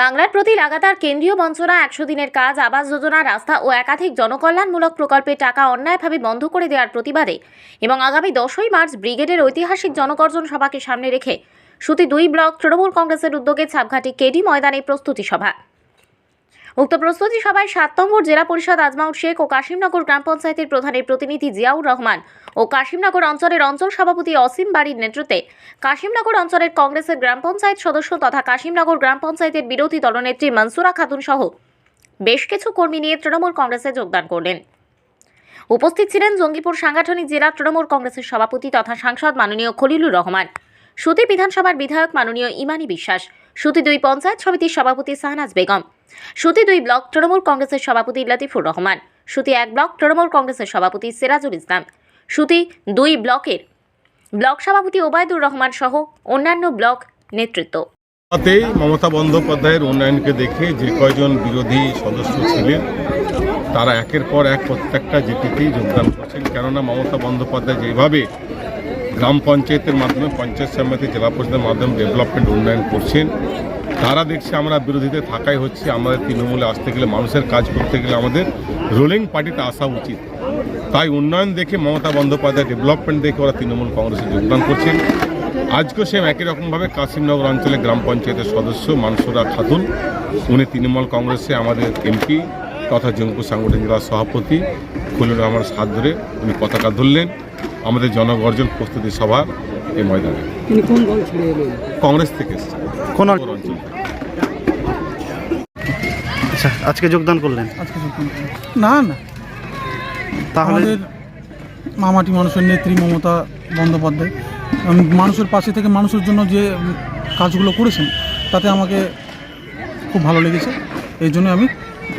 বাংলার প্রতি লাগাতার কেন্দ্রীয় বঞ্চনা একশো দিনের কাজ, আবাস যোজনা, রাস্তা ও একাধিক জনকল্যাণমূলক প্রকল্পে টাকা অন্যায়ভাবে বন্ধ করে দেওয়ার প্রতিবাদে এবং আগামী দশই মার্চ ব্রিগেডের ঐতিহাসিক জনকর্জন সভাকে সামনে রেখে সুতি দুই ব্লক তৃণমূল কংগ্রেসের উদ্যোগে ছাপঘাটি কেডি ময়দানে প্রস্তুতি সভা। উক্ত প্রস্তুতি সভায় সাত নম্বর জেলা পরিষদ আজমাউর শেখ ও কাশিমনগর গ্রাম পঞ্চায়েতের প্রধানের প্রতিনিধি জিয়াউর রহমান ও কাশিমনগর অঞ্চলের অঞ্চল সভাপতি অসীম বাড়ির নেতৃত্বে কাশিমনগর অঞ্চলের কংগ্রেসের গ্রাম পঞ্চায়েত সদস্য তথা কাশিমনগর গ্রাম পঞ্চায়েতের বিরোধী দলনেত্রী মনসুরা খাতুন সহ বেশ কিছু কর্মী নিয়ে তৃণমূল কংগ্রেসে যোগদান করলেন। উপস্থিত ছিলেন জঙ্গিপুর সাংগঠনিক জেলা তৃণমূল কংগ্রেসের সভাপতি তথা সাংসদ মাননীয় খলিলুর রহমান, সুতি বিধানসভার বিধায়ক মাননীয় ইমানি বিশ্বাস, সুতি দুই পঞ্চায়েত সমিতির সভাপতি শাহনাজ বেগম সুতি দুই ব্লক, তৃণমূল কংগ্রেসের সভাপতি লতিফুর রহমান সুতি এক ব্লক, তৃণমূল কংগ্রেসের সভাপতি সিরাজুল ইসলাম সুতি দুই ব্লকের ব্লক সভাপতি ওবায়দুর রহমান সহ অন্যান্য ব্লক নেতৃত্ব। তাতেই মমতা বন্দ্যোপাধ্যায়ের উন্নয়নকে দেখে যে কয়জন বিরোধী সদস্য ছিলেন, তারা একের পর এক প্রত্যেকটা জিপিতেই যোগদান করছেন। কেননা মমতা বন্দ্যোপাধ্যায় যেভাবে গ্রাম পঞ্চায়েতের মাধ্যমে, পঞ্চায়েত সমিতি জেলা পরিষদের মাধ্যমে ডেভেলপমেন্ট উন্নয়ন করছেন তারা দেখছে আমরা বিরোধীতে থাকাই হচ্ছে, আমাদের তৃণমূলে আসতে গেলে, মানুষের কাজ করতে গেলে আমাদের রুলিং পার্টিতে আসা উচিত। তাই উন্নয়ন দেখে মমতা বন্দ্যোপাধ্যায় ডেভেলপমেন্ট দেখে ওরা তৃণমূল কংগ্রেসে যোগদান করছেন। আজকেও সেম একই রকমভাবে কাশিমনগর অঞ্চলে গ্রাম পঞ্চায়েতের সদস্য মানসুরা খাতুন, উনি তৃণমূল কংগ্রেসে আমাদের এমপি তথা জঙ্গপুর সাংগঠনিক জেলার সভাপতি খুলুর রহমানের হাত ধরে উনি পতাকা ধরলেন। আমাদের জনগর্জন প্রস্তুতি সভার এই ময়দানে। তিনি কোন দল ছেড়ে এলেন? কংগ্রেস থেকে কোন। আচ্ছা আজকে যোগদান করলেন? আজকে যোগদান করলেন। না না। তাহলে আমাদের মামাটি মানুষের নেত্রী মমতা বন্দ্যোপাধ্যায় উম, মানুষের পাশে থেকে মানুষের জন্য যে উম, কাজগুলো করেছেন তাতে আমাকে খুব ভালো লেগেছে। এই জন্য আমি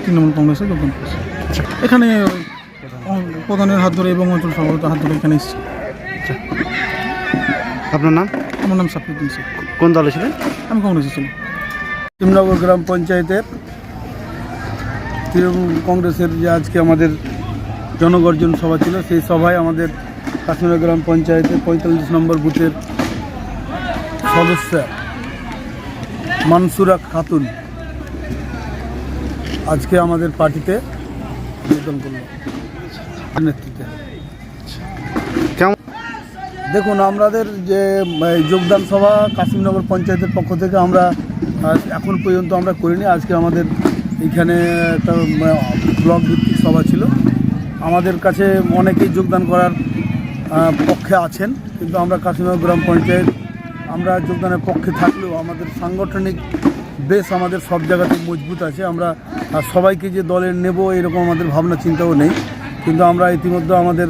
তৃণমূল কংগ্রেসে যোগদান করেছি। এখানে উম, প্রধানের হাত ধরে এবং অঞ্চল সভাপতির হাত ধরে এখানে এসেছি। আপনার নাম? আমার নাম সাফিউদ্দিন শেখ। কোন দলে ছিলেন? আমি কংগ্রেসে ছিলাম। তিমনগর গ্রাম পঞ্চায়েতের তৃণমূল কংগ্রেসের যে আজকে আমাদের জনগর্জন সভা ছিল সেই সভায় আমাদের কাশ্মীর গ্রাম পঞ্চায়েতের পঁয়তাল্লিশ নম্বর বুথের সদস্য মানসুরা খাতুন আজকে আমাদের পার্টিতে যোগদান করল। নেতৃত্বে। কেমন দেখুন আমাদের যে যোগদান সভা কাশিমনগর পঞ্চায়েতের পক্ষ থেকে আমরা এখন পর্যন্ত আমরা করিনি। আজকে আমাদের এখানে একটা উম, ব্লক ভিত্তিক সভা ছিল। আমাদের কাছে অনেকেই যোগদান করার পক্ষে আছেন কিন্তু আমরা কাশিমনগর গ্রাম পঞ্চায়েত আমরা যোগদানের পক্ষে থাকলেও আমাদের সাংগঠনিক বেশ আমাদের সব জায়গাতে মজবুত আছে। আমরা সবাইকে যে দলের নেব এরকম আমাদের ভাবনা চিন্তাও নেই। কিন্তু আমরা ইতিমধ্যে আমাদের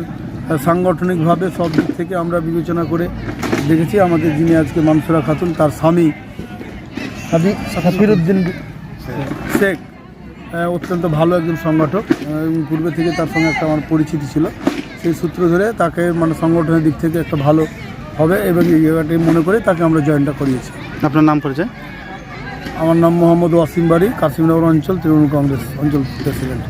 সাংগঠনিকভাবে সব দিক থেকে আমরা বিবেচনা করে দেখেছি। আমাদের যিনি আজকে মানসুরা খাতুন তার স্বামী সাফিরুদ্দিন শেখ অত্যন্ত ভালো একজন সংগঠক। এবং পূর্বে থেকে তার সঙ্গে একটা আমার পরিচিতি ছিল। সেই সূত্র ধরে তাকে মানে সংগঠনের দিক থেকে একটা ভালো হবে এবং এই জায়গাটি মনে করে তাকে আমরা জয়েনটা করিয়েছি। আপনার নাম পরিচয়? আমার নাম মোহাম্মদ ওয়াসিম বাড়ি কাশিমনগর অঞ্চল তৃণমূল কংগ্রেস অঞ্চল প্রেসিডেন্ট।